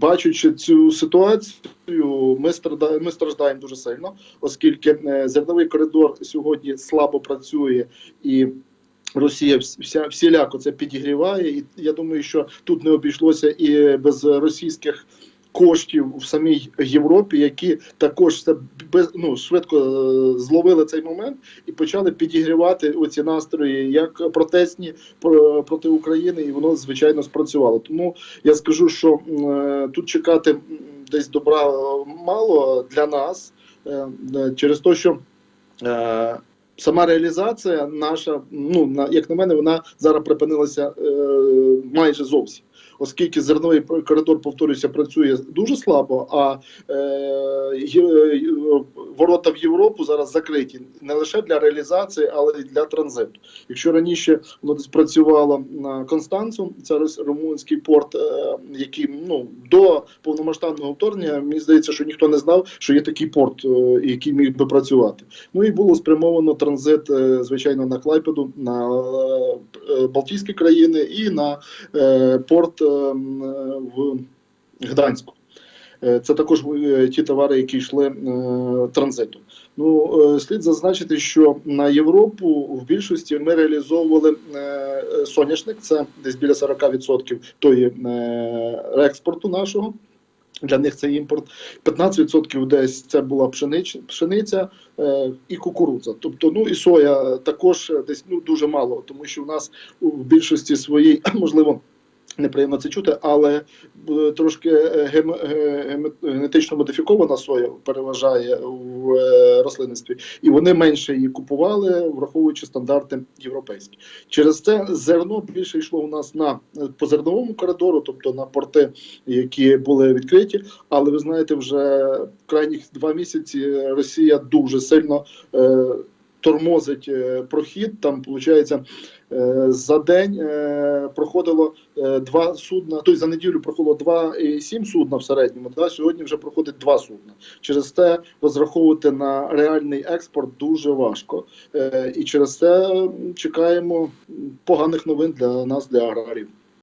бачачи цю ситуацію, ми страдаємо, ми страждаємо дуже сильно, оскільки е, зерновий коридор сьогодні слабо працює і. Росія вс- вся всіляко це підігріває, і я думаю, що тут не обійшлося і без російських коштів в самій Європі, які також це без ну швидко е, зловили цей момент і почали підігрівати оці настрої, як протестні про- проти України, і воно звичайно спрацювало. Тому я скажу, що е, тут чекати десь добра е, мало для нас через те, що. Е, Сама реалізація наша, ну на як на мене, вона зараз припинилася е, майже зовсім, оскільки зерновий коридор, повторюся, працює дуже слабо, а е, є- ворота в Європу зараз закриті не лише для реалізації, але й для транзиту. Якщо раніше воно десь працювало на Констанцу, це румунський порт, е, який ну до повномасштабного вторгнення, мені здається, що ніхто не знав, що є такий порт, е, який міг би працювати. Ну і було спрямовано транзит, е, звичайно, на Клайпеду, на е, Балтійські країни і на порт е, м, е, в Гданську. Е, Це також е, ті товари, які йшли е, транзитом. Ну слід зазначити, що на Європу в більшості ми реалізовували соняшник, це десь біля 40% тої експорту нашого. Для них це імпорт. 15% десь це була пшенич, пшениця е, і кукурудза. Тобто, ну і соя також десь ну дуже мало, тому що в нас у більшості своїй можливо. Неприємно це чути, але е, трошки е, е, генетично модифікована соя переважає в рослинництві, і вони менше її купували, враховуючи стандарти європейські. Через це зерно більше йшло у нас на е, по зерновому коридору, тобто на порти, які були відкриті. Але ви знаєте, вже крайніх два місяці Росія дуже сильно тормозить е, прохід. Там виходить, е, за день е, проходило два судна. Тобто за неділю проходило два і сім судна в середньому. Да? Сьогодні вже проходить два судна. Через те розраховувати на реальний експорт дуже важко. І через це чекаємо поганих новин для нас, для аграрів.